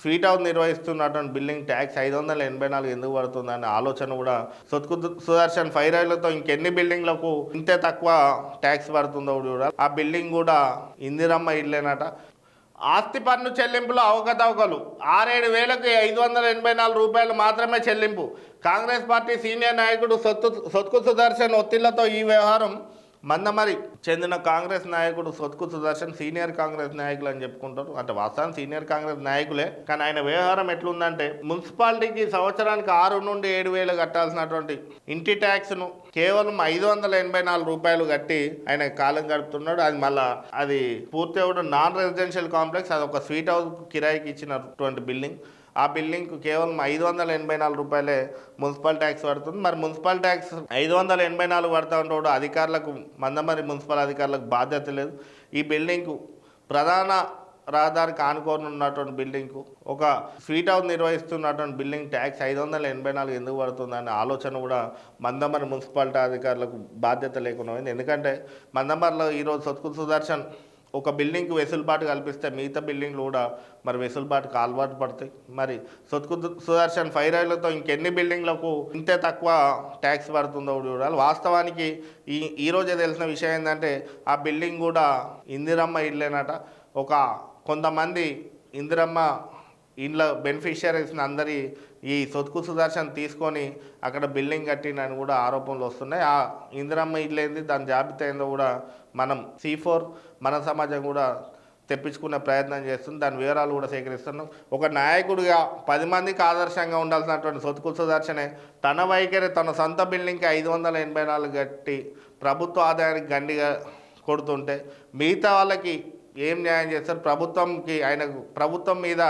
Sweet house నిర్వహిస్తున్నటువంటి building tax ఐదు వందల ఎనభై నాలుగు ఎందుకు పడుతుందనే ఆలోచన కూడా సొత్కు సుదర్శన్ ఫైర్ రైళ్ళతో ఇంకెన్ని బిల్డింగ్లకు ఇంతే తక్కువ ట్యాక్స్ పడుతుందో కూడా ఆ బిల్డింగ్ కూడా ఇందిరమ్మ ఇల్లేనట. ఆస్తి పన్ను చెల్లింపులో అవకతవకలు. ఆరేడు వేలకు ఐదు వందల ఎనభై నాలుగు రూపాయలు మాత్రమే చెల్లింపు. కాంగ్రెస్ పార్టీ సీనియర్ నాయకుడు సొత్తు సొత్కు సుదర్శన్ ఒత్తిళ్ళతో ఈ వ్యవహారం మందమరి చెందిన కాంగ్రెస్ నాయకుడు సొత్కు సుదర్శన్ సీనియర్ కాంగ్రెస్ నాయకులు అని చెప్పుకుంటారు. అంటే వాస్తవానికి సీనియర్ కాంగ్రెస్ నాయకులే. కానీ ఆయన వ్యవహారం ఎట్లుందంటే మున్సిపాలిటీకి సంవత్సరానికి ఆరు నుండి ఏడు వేలు కట్టాల్సినటువంటి ఇంటి ట్యాక్స్ను కేవలం ఐదు వందల ఎనభై నాలుగు రూపాయలు కట్టి ఆయన కాలం గడుపుతున్నాడు. అది మళ్ళా అది పూర్తి కూడా నాన్ రెసిడెన్షియల్ కాంప్లెక్స్ అది ఒక స్వీట్ హౌస్ కిరాయికి ఇచ్చినటువంటి బిల్డింగ్. ఆ బిల్డింగ్కు కేవలం ఐదు వందల ఎనభై నాలుగు రూపాయలే మున్సిపల్ ట్యాక్స్ పడుతుంది. మరి మున్సిపల్ ట్యాక్స్ ఐదు వందల ఎనభై నాలుగు పడతా ఉంటాడు అధికారులకు మందమరి మున్సిపల్ అధికారులకు బాధ్యత లేదు. ఈ బిల్డింగ్కు ప్రధాన రహదారికి ఆనుకొని ఉన్నటువంటి బిల్డింగ్కు ఒక స్వీట్ హౌస్ నిర్వహిస్తున్నటువంటి బిల్డింగ్ ట్యాక్స్ ఐదు వందల ఎనభై నాలుగు ఎందుకు పడుతుందనే ఆలోచన కూడా మందమరి మున్సిపాలిటీ అధికారులకు బాధ్యత లేకుండా పోయింది. ఎందుకంటే మందమరిలో ఈరోజు సత్కు సుదర్శన్ ఒక బిల్డింగ్కి వెసులుబాటు కల్పిస్తే మిగతా బిల్డింగ్లు కూడా మరి వెసులుబాటుకు అలవాటు పడతాయి. మరి సొత్కు సుదర్శన్ ఫైర్ ఆయిల్తో ఇంకెన్ని బిల్డింగ్లకు ఇంతే తక్కువ ట్యాక్స్ పడుతుందో చూడాలి. వాస్తవానికి ఈ ఈరోజే తెలిసిన విషయం ఏంటంటే ఆ బిల్డింగ్ కూడా ఇందిరమ్మ ఇల్లేనట ఒక కొంతమంది ఇందిరమ్మ ఇంట్లో బెనిఫిషియరీస్ని అందరి ఈ సొత్కు సుదర్శన్ తీసుకొని అక్కడ బిల్డింగ్ కట్టినని కూడా ఆరోపణలు వస్తున్నాయి. ఆ ఇందిరమ్మ ఇల్లేంది ఏంది దాని జాబితా ఏందో కూడా మనం సి ఫోర్ మన సమాజం కూడా తెప్పించుకునే ప్రయత్నం చేస్తుంది. దాని వివరాలు కూడా సేకరిస్తున్నాం. ఒక నాయకుడిగా పది మందికి ఆదర్శంగా ఉండాల్సినటువంటి సొత్కు సుదర్శనే తన వైఖరి తన సొంత బిల్డింగ్కి ఐదు వందల ఎనభై నాలుగు కట్టి ప్రభుత్వ ఆదాయానికి గండిగా కొడుతుంటే మిగతా వాళ్ళకి ఏం న్యాయం చేస్తారు? ప్రభుత్వంకి ఆయన ప్రభుత్వం మీద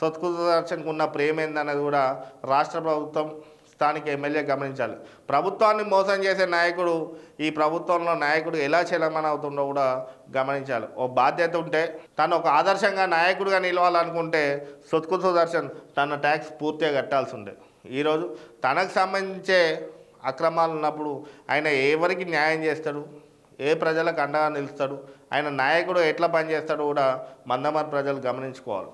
సత్కృత దర్శన్కి ఉన్న ప్రేమ ఏందన్నది కూడా రాష్ట్ర ప్రభుత్వం స్థానిక ఎమ్మెల్యే గమనించాలి. ప్రభుత్వాన్ని మోసం చేసే నాయకుడు ఈ ప్రభుత్వంలో నాయకుడు ఎలా చలమని అవుతుండో కూడా గమనించాలి. ఓ బాధ్యత ఉంటే తను ఒక ఆదర్శంగా నాయకుడిగా నిలవాలనుకుంటే సొత్కు సుదర్శన్ తన ట్యాక్స్ పూర్తిగా కట్టాల్సి ఉండే ఈరోజు తనకు సంబంధించే అక్రమాలు ఉన్నప్పుడు ఆయన ఎవరికి న్యాయం చేస్తాడు? ఏ ప్రజలకు అండగా నిలుస్తాడు? ఆయన నాయకుడు ఎట్లా పనిచేస్తాడు కూడా మందమర్ ప్రజలు గమనించుకోవాలి.